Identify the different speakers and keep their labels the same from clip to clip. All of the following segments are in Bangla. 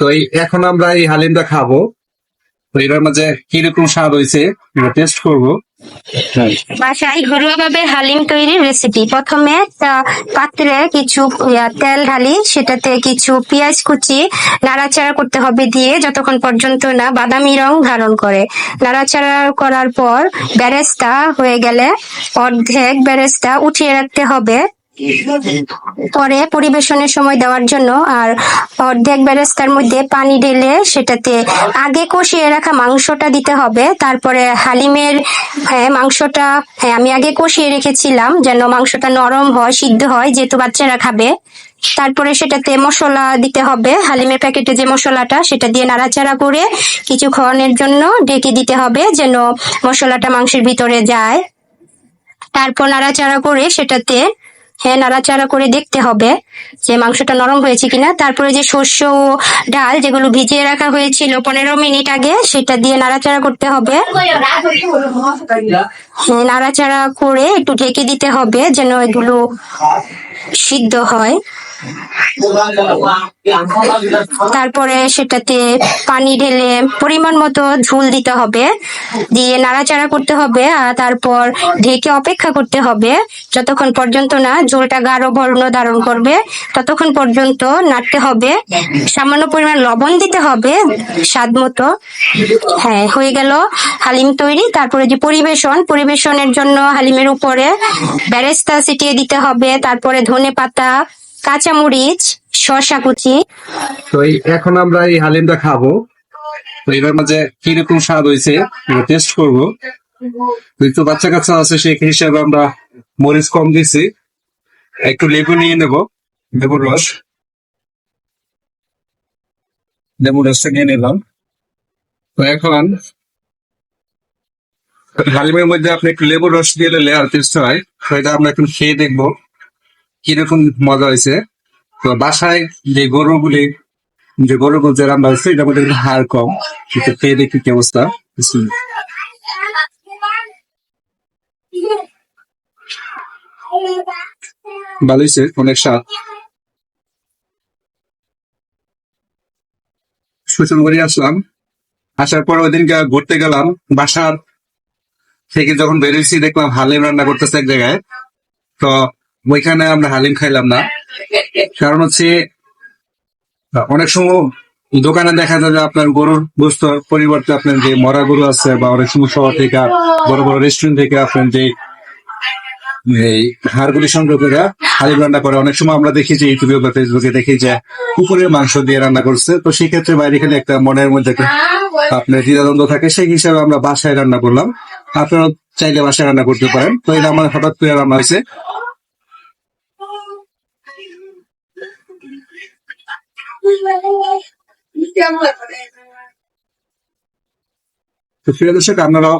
Speaker 1: তো এই এখন আমরা এই হালিমটা খাব। তো এটার মাঝে কীরকম স্বাদ হয়েছে? এটা টেস্ট করব।
Speaker 2: বাসায় ঘরোয়া ভাবে হালিম তৈরির রেসিপি প্রথমে পাত্রে কিছু তেল ঢালি সেটাতে কিছু পেঁয়াজ কুচি নাড়াচাড়া করতে হবে দিয়ে যতক্ষণ পর্যন্ত না বাদামি রং ধারণ করে। নাড়াচাড়া করার পর ব্যারেস্তা হয়ে গেলে অর্ধেক ব্যারেস্তা উঠিয়ে রাখতে হবে। পরে পরিবেশনের সময় দেওয়ার জন্য আর অর্ধেক বেরেস্তার মধ্যে পানি ঢেলে সেটাতে আগে কষিয়ে রাখা মাংসটা দিতে হবে। তারপরে হালিমের হ্যাঁ মাংসটা হ্যাঁ আমি আগে কষিয়ে রেখেছিলাম যেন মাংসটা নরম হয়, সিদ্ধ হয়, যেহেতু বাচ্চারা খাবে। তারপরে সেটাতে মশলা দিতে হবে। হালিমের প্যাকেটে যে মশলাটা, সেটা দিয়ে নাড়াচাড়া করে কিছুক্ষণের জন্য ঢেকে দিতে হবে যেন মশলাটা মাংসের ভিতরে যায়। তারপর নাড়াচাড়া করে সেটাতে হ্যাঁ নাড়াচাড়া করে দেখতে হবে যে মাংসটা নরম হয়েছে কিনা। তারপরে যে শস্য ও ডাল যেগুলো ভিজিয়ে রাখা হয়েছিল পনেরো মিনিট আগে, সেটা দিয়ে নাড়াচাড়া করতে হবে। হ্যাঁ নাড়াচাড়া করে একটু ঢেকে দিতে হবে যেন এগুলো সিদ্ধ হয়। তারপরে সেটাতে পানি ঢেলে পরিমাণ মতো ঝোল দিতে হবে। দিয়ে নাড়াচাড়া করতে হবে আর তারপর ঢেকে অপেক্ষা করতে হবে। যতক্ষণ পর্যন্ত না ঝোলটা গাঢ় বর্ণ ধারণ করবে, ততক্ষণ পর্যন্ত নাড়তে হবে। সামান্য পরিমাণ লবণ দিতে হবে স্বাদ মতো। হ্যাঁ হয়ে গেল হালিম তৈরি। তারপরে যে পরিবেশন, পরিবেশনের জন্য হালিমের উপরে বেরেস্তা ছিটিয়ে দিতে হবে। তারপরে ধনে পাতা কাঁচামরিচ, শসা কুচি।
Speaker 1: তো এখন আমরা এই হালিমটা খাব। তো এটার মাঝে কীরকম স্বাদ হয়েছে টেস্ট করব। যেহেতু বাচ্চা কাচ্চা আছে, সেই হিসাবে আমরা মরিচ কম দিছি একটু লেবু নিয়ে নেব লেবুর রস। লেবুর রসটা নিয়ে নিলাম। তো এখন হালিমের মধ্যে আপনি একটু লেবুর রস দিয়ে দিলে আর টেস্ট হয়। এটা আমরা একটু খেয়ে দেখব। কীরকম মজা হয়েছে? তো বাসায় যে গরুগুলি, যে গরুগুলো যে রান্না হয়েছে এটার মধ্যে হাড় কম। একটু খেয়ে দেখি কি অবস্থা। ভালো হয়েছে, অনেক স্বাদ। শ্বশুর বাড়ি আসলাম। আসার পর ওই দিনকে ঘুরতে গেলাম। বাসার থেকে যখন বেরিয়েছি দেখলাম হালিম রান্না করতেছে এক জায়গায়। তো ওইখানে আমরা হালিম খাইলাম না। কারণ হচ্ছে, অনেক সময় দোকানে দেখা যায় যে আপনার গরুর গোস্ত পরিবর্তে আপনার যে মরা গরু আছে বা অনেক সময় শহর থেকে, বড় বড় রেস্টুরেন্ট থেকে আপনার যে এই হাড়গুলি সংগ্রহ করে হালিম রান্না করে, অনেক সময় আমরা দেখি যে ইউটিউবে বা ফেসবুকে দেখি যে কুকুরের মাংস দিয়ে রান্না করছে। তো সেই ক্ষেত্রে বাইরে খেলে একটা মনের মধ্যে আপনার দ্বিধাদ্বন্দ্ব থাকে। সেই হিসাবে আমরা বাসায় রান্না করলাম। আপনারা চাইলে বাসায় রান্না করতে পারেন। তো এটা আমার হঠাৎ করে রান্না হয়েছে তো প্রিয় দর্শক, আপনারাও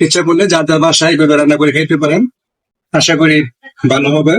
Speaker 1: ইচ্ছা করলে যার যার বাসায় রান্না করে খেতে পারেন। আশা করি ভালো হবে।